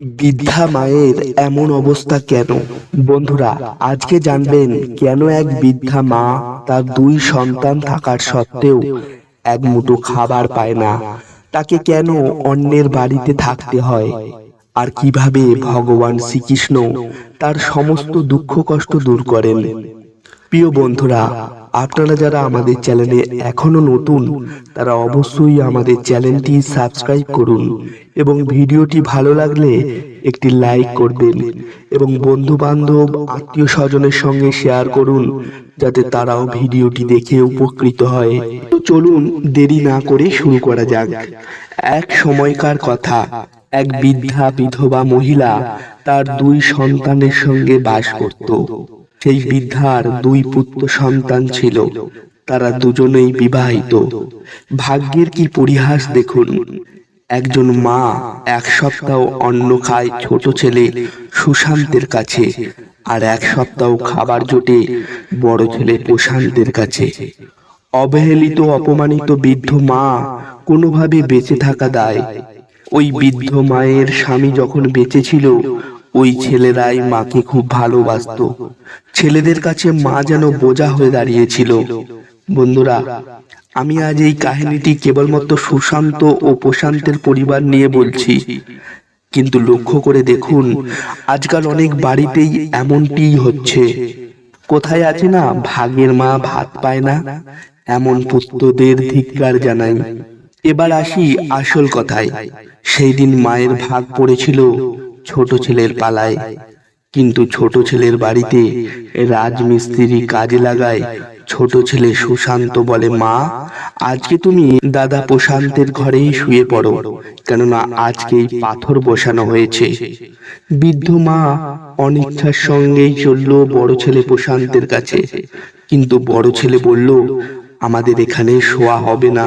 বৃদ্ধা মায়ের এমন অবস্থা কেন? বন্ধুরা, আজকে জানবেন কেন এক বৃদ্ধা মা তার দুই সন্তান থাকার সত্ত্বেও এক মুঠো খাবার পায় না। তাকে কেন অন্যের বাড়িতে থাকতে হয়? আর কীভাবে ভগবান শ্রীকৃষ্ণ তার সমস্ত দুঃখ কষ্ট দূর করেন? প্রিয় বন্ধুরা, আপনারা যারা আমাদের চ্যানেলে এখনও নতুন, তারা অবশ্যই আমাদের চ্যানেলটি সাবস্ক্রাইব করুন এবং ভিডিওটি ভালো লাগলে একটি লাইক করবেন এবং বন্ধু বান্ধব আত্মীয় স্বজনের সঙ্গে শেয়ার করুন যাতে তারাও ভিডিওটি দেখে উপকৃত হয়। তো চলুন দেরি না করে শুরু করা যাক। এক সময়কার কথা, এক বৃদ্ধা বিধবা মহিলা তার দুই সন্তানের সঙ্গে বাস করত। সেই বৃদ্ধার দুই পুত্র সন্তান ছিল, তারা দুজনেই বিবাহিত। ভাগ্যের কি পরিহাস দেখুন, একজন মা এক সপ্তাহ অন্ন খায় ছোট ছেলে সুশান্তের কাছে আর এক সপ্তাহ খাবার জোটে বড় ছেলে প্রশান্তের কাছে। অবহেলিত, অপমানিত বৃদ্ধ মা কোনোভাবে বেঁচে থাকা দায়। ওই বৃদ্ধ মায়ের স্বামী যখন বেঁচে ছিল ওই ছেলেরাই মাকে খুব ভালোবাসতো। ছেলেদের কাছে মা যেন বোঝা হয়ে দাঁড়িয়েছিল। বন্ধুরা, আমি আজ এই কাহিনীটি কেবলমাত্র সুশান্ত ও প্রশান্তের পরিবার নিয়ে বলছি। কিন্তু লক্ষ্য করে দেখুন, আজকাল অনেক বাড়িতেই এমনটিই হচ্ছে। কোথায় আছে না ভাগের মা ভাত পায় না? এমন পুত্রদের ধিক্কার জানাই। এবার আসি আসল কথায়। সেই দিন মায়ের ভাগ পড়েছিল। ছোট ছেলের পালায়, কিন্তু ছোট ছেলের বাড়িতে রাজমিস্ত্রি কাজে লাগায়। ছোট ছেলে সুশান্ত বলে, মা, আজকে তুমি দাদা প্রশান্তের ঘরেই শুয়ে পড়ো, কেননা আজকেই পাথর বসানো হয়েছে। বৃদ্ধ মা অনিচ্ছার সঙ্গেই চলল বড় ছেলে প্রশান্তের কাছে, কিন্তু বড় ছেলে বলল, আমাদের এখানে শোয়া হবে না।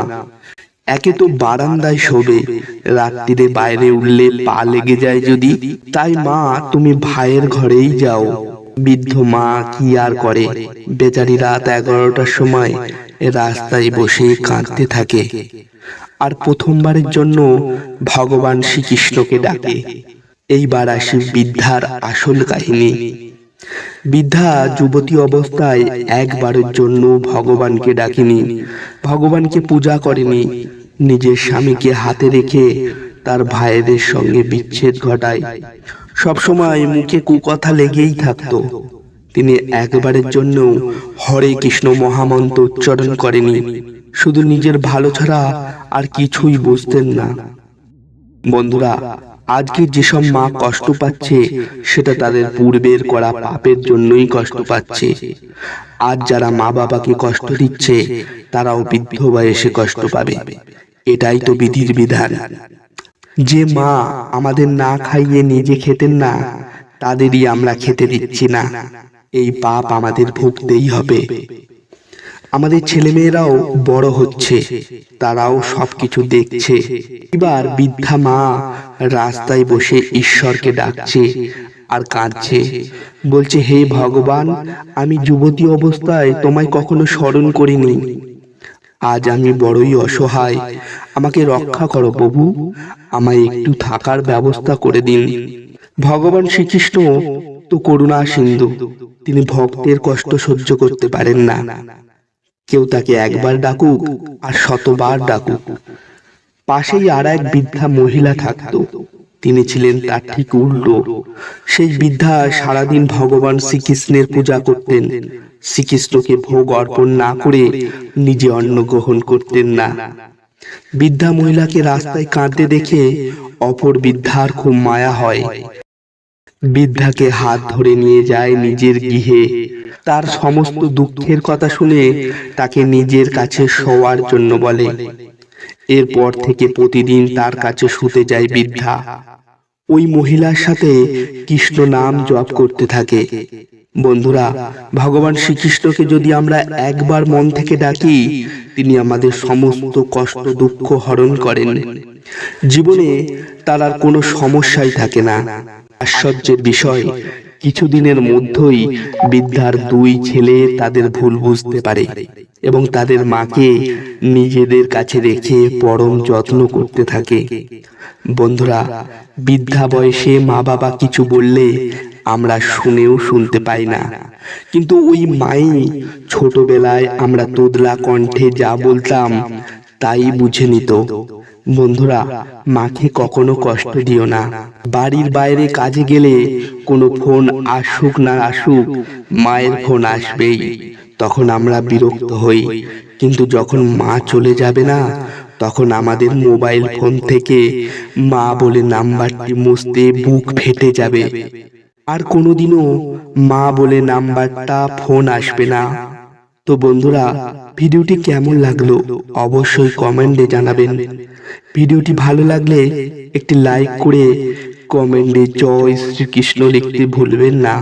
একে তো বারান্দায় শোবে রাত্রিরে বাইরে উঠলে পা লেগে যায় যদি, তাই মা, তুমি ভাইয়ের ঘরেই যাও। বৃদ্ধ মা কি আর করে? বেচারি রাত এগারোটার সময় রাস্তায় বসে কাঁদতে থাকে। আর প্রথমবারের জন্য ভগবান শ্রীকৃষ্ণকে ডাকে। এইবার আসি বৃদ্ধার আসল কাহিনী। বৃদ্ধা যুবতী অবস্থায় একবারের জন্য ভগবানকে ডাকেনি। ভগবানকে পূজা করেনি। নিজের স্বামীকে হাতে রেখে তার ভাইয়েদের সঙ্গে বিচ্ছেদ ঘটায়। সবসময় মুখে কুকথা লেগেই থাকতো। তিনি একবারের জন্য হরে কৃষ্ণ মহামন্ত্র উচ্চারণ করেনি। শুধু নিজের ভালো ছাড়া আর কিছুই বুঝতেন না। বন্ধুরা, আজকে যেসব মা কষ্ট পাচ্ছে, সেটা তাদের পূর্বের করা পাপের জন্যই কষ্ট পাচ্ছে। আজ যারা মা বাবাকে কষ্ট দিচ্ছে, তারাও বৃদ্ধ বয়সে কষ্ট পাবে। এটাই তো বিধির বিধান। যে মা আমাদের না খাইয়ে নিজে খেতেন না, তাদেরই আমরা খেতে দিচ্ছি না। এই পাপ আমাদের ভুগতেই হবে। আমাদের ছেলেমেয়েরাও বড় হচ্ছে, তারাও সবকিছু দেখছে। এবার বৃদ্ধা মা রাস্তায় বসে ঈশ্বরকে ডাকছে আর কাঁদছে। বলছে, হে ভগবান, আমি যুবতী অবস্থায় তোমায় কখনো স্মরণ করিনি। আজ আমি বড়ই অসহায়। আমাকে রক্ষা করো প্রভু। আমায় একটু থাকার ব্যবস্থা করে দিন। ভগবান শ্রীকৃষ্ণ, তো করুণা সিন্ধু, তিনি ভক্তের কষ্ট সহ্য করতে পারেন না। কেউ তাকে একবার ডাকুক আর শতবার ডাকুক। পাশেই আর এক বৃদ্ধা মহিলা থাকত। তিনি ছিলেন তার ঠিক উল্টো। সেই বৃদ্ধা সারাদিন ভগবান শ্রীকৃষ্ণের পূজা করতেন। শ্রীকৃষ্ণকে ভোগ অর্পণ না করে নিজে অন্ন গ্রহণ করতেন না। বৃদ্ধা মহিলাকে রাস্তায় কাঁদতে দেখে অপর বৃদ্ধার খুব মায়া হয়। বৃদ্ধাকে হাত ধরে নিয়ে যায় নিজের গৃহে। তার সমস্ত দুঃখের কথা শুনে তাকে নিজের কাছে শোয়ার জন্য বলে। এরপর থেকে প্রতিদিন তার কাছে শুতে যায় বৃদ্ধা। ওই মহিলার সাথে কৃষ্ণ নাম জপ করতে থাকে। বন্ধুরা, ভগবান শ্রীকৃষ্ণকে যদি আমরা একবার মন থেকে ডাকি, তিনি আমাদের সমস্ত কষ্ট, দুঃখ হরণ করেন। জীবনে তার আর কোনো সমস্যাই থাকে না। আশ্চর্যের বিষয়, কিছুদিনের মধ্যেই বিদ্যার দুই ছেলে তাদের ভুল বুঝতে পারে এবং তাদের মাকে নিজেদের কাছে রেখে পরম যত্ন করতে থাকে। বন্ধুরা, বৃদ্ধা বয়সে মা বাবা কিছু বললে আমরা শুনেও শুনতে পাই না। কিন্তু ওই মাই ছোটবেলায় আমরা তোদলা কণ্ঠে যা বলতাম, তাই বুঝে নিত। বন্ধুরা, মাকে কখনো কষ্ট দিও না। বাড়ির বাইরে কাজে গেলে কোনো ফোন আসুক না আসুক, মায়ের ফোন আসবেই। তখন আমরা বিরক্ত হই। কিন্তু যখন মা চলে যাবে না, তখন আমাদের মোবাইল ফোন থেকে মা বলে নাম্বারটি মুছতে বুক ফেটে যাবে। আর কোনোদিনও মা বলে নাম্বারটা ফোন আসবে না। তো বন্ধুরা, ভিডিওটি কেমন লাগল অবশ্যই কমেন্টে জানাবেন। ভিডিওটি ভালো লাগলে একটি লাইক করে কমেন্টে জয় শ্রীকৃষ্ণ লিখতে ভুলবেন না।